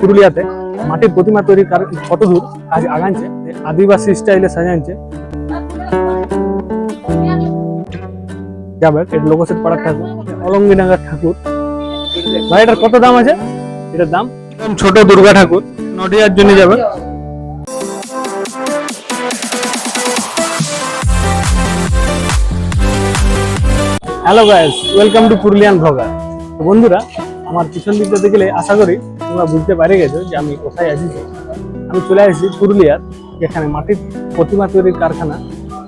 পুরুলিয়াতে মাটির প্রতিমা তৈরি কার- কত দূর কাজ আগানছে আদিবাসী স্টাইলে সাজানছে যাবে এটা লোকসেট পাড়ার ঠাকুর অলঙ্গিনাগার ঠাকুর। ভাই এটার কত দাম আছে? এটার দাম? ছোট দুর্গা ঠাকুর নডিয়ার জন্য যাবে। Hello guys welcome to Purulian vlogger বন্ধুরা আমার পিছন দিকটা দেখলে আশা করি তোমরা বুঝতে পারে গেছো যে আমি কোথায় আছি। আমি চলে আসছি পুরুলিয়ার যেখানে মাটির প্রতিমা তৈরির কারখানা,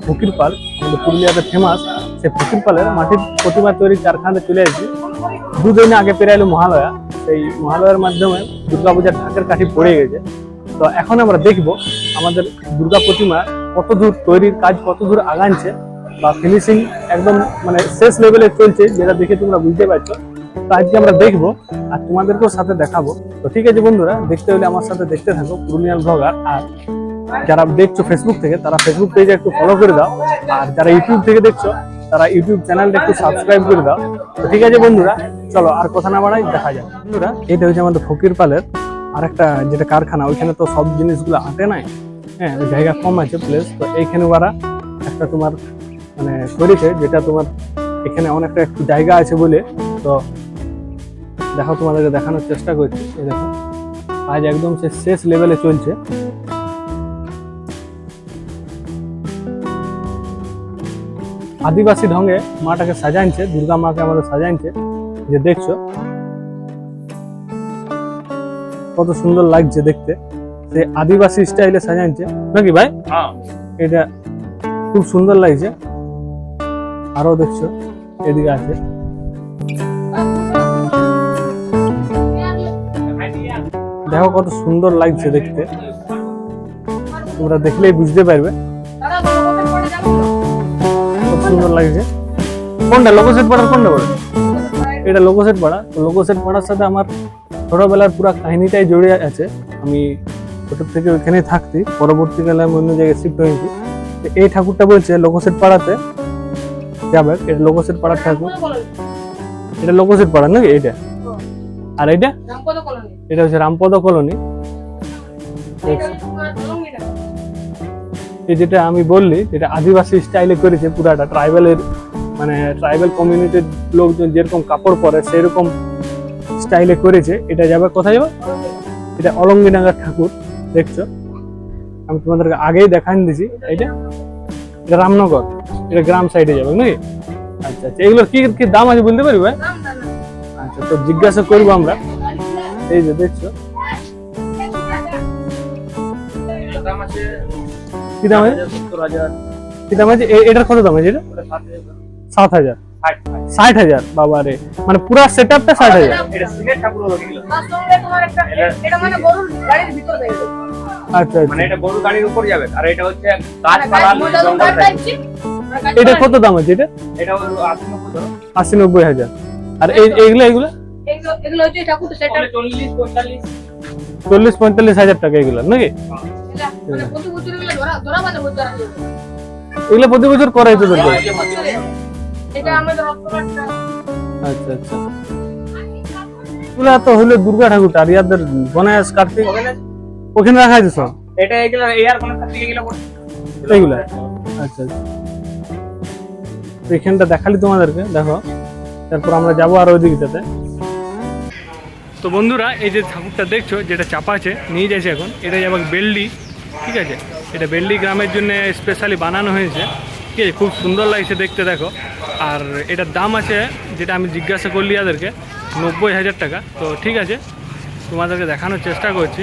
ফকির পাল, আমাদের পুরুলিয়াতে ফেমাস সেই ফকির পালের মাটির প্রতিমা তৈরির কারখানাতে চলে আসছি। দুদিন আগে পেরে এলো মহালয়া। সেই মহালয়ার মাধ্যমে দুর্গাপূজার ঢাকের কাঠি পড়ে গেছে। তো এখন আমরা দেখব আমাদের দুর্গা প্রতিমা কত দূর তৈরির কাজ কত দূর আগানছে বা ফিনিশিং একদম মানে শেষ লেভেলে চলছে, যেটা দেখে তোমরা বুঝতে পারছ। তো আজকে আমরা দেখব আর তোমাদেরকেও সাথে দেখাবো। তো ঠিক আছে বন্ধুরা, দেখতে হলে আমার সাথে দেখতে থাকো পুরুলিয়ান ব্লগার আর যারা দেখছ ফেসবুক থেকে, তারা ফেসবুক পেজে একটু ফলো করে দাও। আর যারা ইউটিউব থেকে দেখছ, তারা ইউটিউব চ্যানেলটা একটু সাবস্ক্রাইব করে দাও। তো ঠিক আছে বন্ধুরা, চলো আর কথা না বাড়াই, দেখা যাক। বন্ধুরা, এটা হচ্ছে আমাদের ফকির পালের আর একটা যেটা কারখানা, ওইখানে তো সব জিনিসগুলো আটে নাই। হ্যাঁ জায়গা কম আছে প্লেস তো এইখানে ওরা একটা তোমার মানে করেছে, যেটা তোমার এখানে অনেকটা একটু জায়গা আছে বলে। তো দেখো তোমাদেরকে দেখানোর চেষ্টা করছি। এই দেখো আজ একদম সে শেষ লেভেলে চলছে। আদিবাসী ঢঙ্গে মাটাকে সাজাইছে দুর্গা মাকে আমাদের সাজাইছে যে দেখছ। কত সুন্দর লাগছে দেখতে। সে আদিবাসী স্টাইলে সাজাইছে। নাকি ভাই? এটা খুব সুন্দর লাগছে। আরও দেখছ এদিকে আছে। দেখো কত সুন্দর লাগছে দেখতে। তোমরা দেখলেই বুঝতে পারবে। খুব সুন্দর লাগছে। কোনটা? লোকোসেট পাড়ার কোনটা বলে? এটা লোকোসেট পাড়া। তো লোকোসেট পাড়ার সাথে আমার ছোটবেলার পুরো কাহিনীটাই জড়িয়ে আছে। আমি ছোট থেকে ওইখানেই থাকতি পরবর্তীকালে আমি অন্য জায়গায় শিফট হয়েছি। তো এই ঠাকুরটা বলছে লোকোসেট পাড়াতে। যাবে এটা লোকোসেট পাড়ার ঠাকুর। এটা লোকোসেট পাড়া নাকি? এইটা? আর এইটা? এটা হচ্ছে রামপদ কলোনি। এই যেটা আমি বললি যেটা আদিবাসী স্টাইলে করেছে পুরাটা ট্রাইবেলের মানে ট্রাইবেল কমিউনিটির লোকজন যেরকম কাপড় পরে সেরকম স্টাইলে করেছে। এটা যাবে কোথায় যাবে? এটা অলঙ্গিনাগার ঠাকুর দেখছ? আমি তোমাদেরকে আগেই দেখান দিছি। এইটা? এটা রামনগর। এটা গ্রাম সাইডে যাবে নাকি? আচ্ছা আচ্ছা। এগুলোর কি কি দাম আছে বলতে পারবি ভাই? তো জিজ্ঞাসা করব আমরা। এই যে দেখছ। কি দাম আছে? কি দাম আছে? এটার কত দাম আছে এটা? সাত হাজার। ষাট হাজার বাবা রে মানে পুরো সেট আপটা ষাট হাজার। মানে আচ্ছা আচ্ছা। মানে এটা গরু গাড়ির উপর যাবে। আর এটা হচ্ছে গাছপালা জঙ্গল type। এটা কত দাম আছে এটা? আশি নব্বই হাজার। আর এই এইগুলো এগুলো চল্লিশ পঁয়তাল্লিশ হাজার টাকা এগুলো নাকি? মানে প্রতি বছর এগুলো ধরা ধরা মানে এগুলো প্রতি বছর করাই তো দরকার আচ্ছা আচ্ছা। এগুলো তো হলো দুর্গা ঠাকুরটা আর ইয়াদের গণেশ কার্তিক। ওখানে রাখা আছে সব? এটা এগুলো এয়ার কোনো গেলে এইগুলা? আচ্ছা আচ্ছা। এখানটা দেখালি তোমাদেরকে দেখো। তারপর আমরা যাব আর ওই দিকটাতে তো বন্ধুরা, এই যে ঠাকুরটা দেখছ, যেটা চাপা আছে, নিয়ে যাচ্ছে এখন। এটা যাবে বেল্ডি, ঠিক আছে? এটা বেল্ডি গ্রামের জন্য স্পেশালি বানানো হয়েছে। ঠিক আছে? খুব সুন্দর লাগছে দেখতে, দেখো। আর এটার দাম আছে, যেটা আমি জিজ্ঞাসা করলি যাদেরকে নব্বই হাজার টাকা। তো ঠিক আছে, তোমাদেরকে দেখানোর চেষ্টা করছি।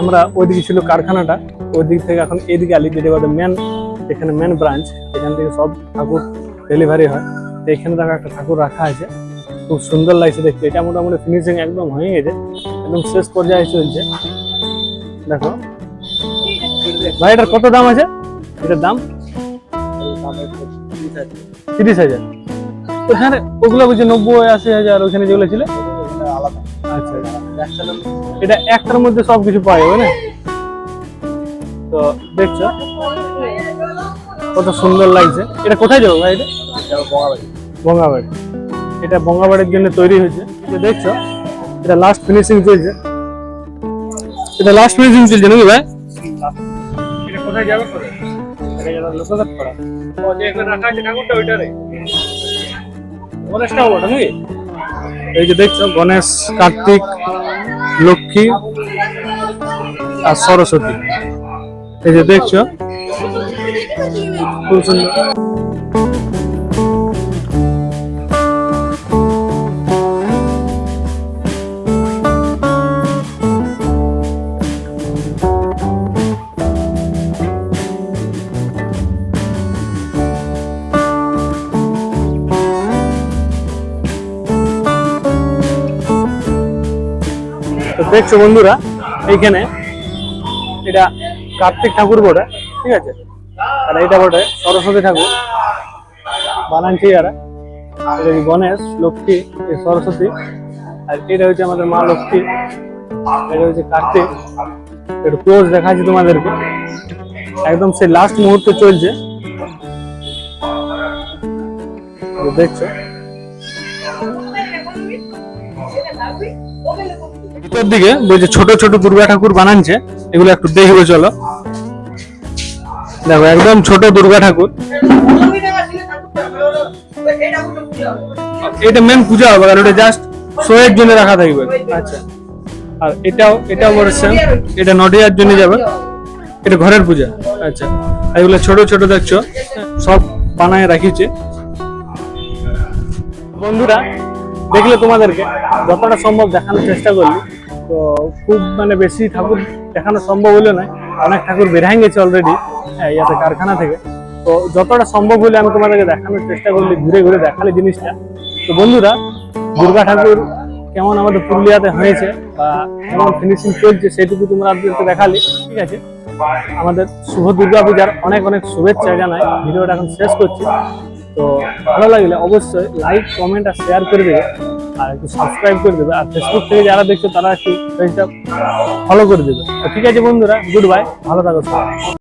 আমরা ওইদিকে ছিল কারখানাটা ওই দিক থেকে এখন এদিকে আলি যেটা মেন এখানে মেন ব্রাঞ্চ এখান থেকে সব ঠাকুর ডেলিভারি হয়। তো এখানে দেখো একটা ঠাকুর রাখা আছে, খুব সুন্দর লাগছে দেখতে। এটা মোটামুটি ফিনিশিং একদম হয়ে গেছে, একদম শেষ পর্যায়ে চলছে। দেখো, ভাই, এটার কত দাম আছে? এটার দাম? তিরিশ হাজার। ওখানে ওগুলো বলছে নব্বই আশি হাজার ওখানে যেগুলো ছিল? আচ্ছা। এটা একটার মধ্যে সবকিছু পাওয়া যাবে না? তো দেখছ? কত সুন্দর লাগছে। এটা কোথায় যাব ভাই এটা? বঙ্গাবাড়ি। এটা বঙ্গাবাড়ির জন্য তৈরি হয়েছে। দেখছ? এটা লাস্ট ফিনিশিং চলছে। এটা লাস্ট ফিনিশিং চলছে নাকি ভাই? এটা কোথায় যাবে এই যে দেখছ গণেশ কার্তিক লক্ষ্মী আর সরস্বতী। এই যে দেখছ? খুব সুন্দর। দেখছ বন্ধুরা, এইখানে এটা কার্তিক ঠাকুর বটে, ঠিক আছে? আর এটা বটে সরস্বতী ঠাকুর বানানছি যারা এটা গণেশ, লক্ষ্মী, এই সরস্বতী। আর এটা হচ্ছে আমাদের মা লক্ষ্মী, এটা হচ্ছে কার্তিক। একটু ক্লোজ দেখাচ্ছি তোমাদেরকে। একদম সেই লাস্ট মুহূর্তে চলছে। দেখছ? ভিতর দিকে বলছে ছোট ছোট দুর্গা ঠাকুর বানাচ্ছে এগুলো একটু দেখবে, চলো। দেখো, একদম ছোট দুর্গা ঠাকুর। এটা মেন পূজা হবে আর ওটা জাস্ট শোয়ের জন্য রাখা থাকবে। আচ্ছা। আর এটাও এটাও বড় এটা নডিয়ার জন্য যাবে। এটা ঘরের পূজা। আচ্ছা। এগুলো ছোট ছোট দেখছ, সব বানায় রাখিছে। বন্ধুরা, দেখলে তোমাদেরকে, যতটা সম্ভব দেখানোর চেষ্টা করলি। তো খুব মানে বেশি ঠাকুর দেখানো সম্ভব হলো না। অনেক ঠাকুর বেরাই গেছে অলরেডি ইয়াতে কারখানা থেকে। তো যতটা সম্ভব হলে আমি তোমাদেরকে দেখানোর চেষ্টা করলি, ঘুরে ঘুরে দেখালে জিনিসটা। তো বন্ধুরা, দুর্গা ঠাকুর কেমন আমাদের পুরুলিয়াতে হয়েছে বা কেমন ফিনিশিং চলছে সেটুকু তোমরা আপনাদেরকে দেখালে, ঠিক আছে? আমাদের শুভ দুর্গা পূজার অনেক অনেক শুভেচ্ছা জানাই, ভিডিওটা এখন শেষ করছি। তো ভালো লাগলে অবশ্যই লাইক কমেন্ট আর শেয়ার করে দেবে। আর একটু সাবস্ক্রাইব করে দেবে। আর ফেসবুক থেকে যারা দেখছ, তারা একটু পেজটা ফলো করে দেবে। ঠিক আছে বন্ধুরা গুড বাই ভালো থাকো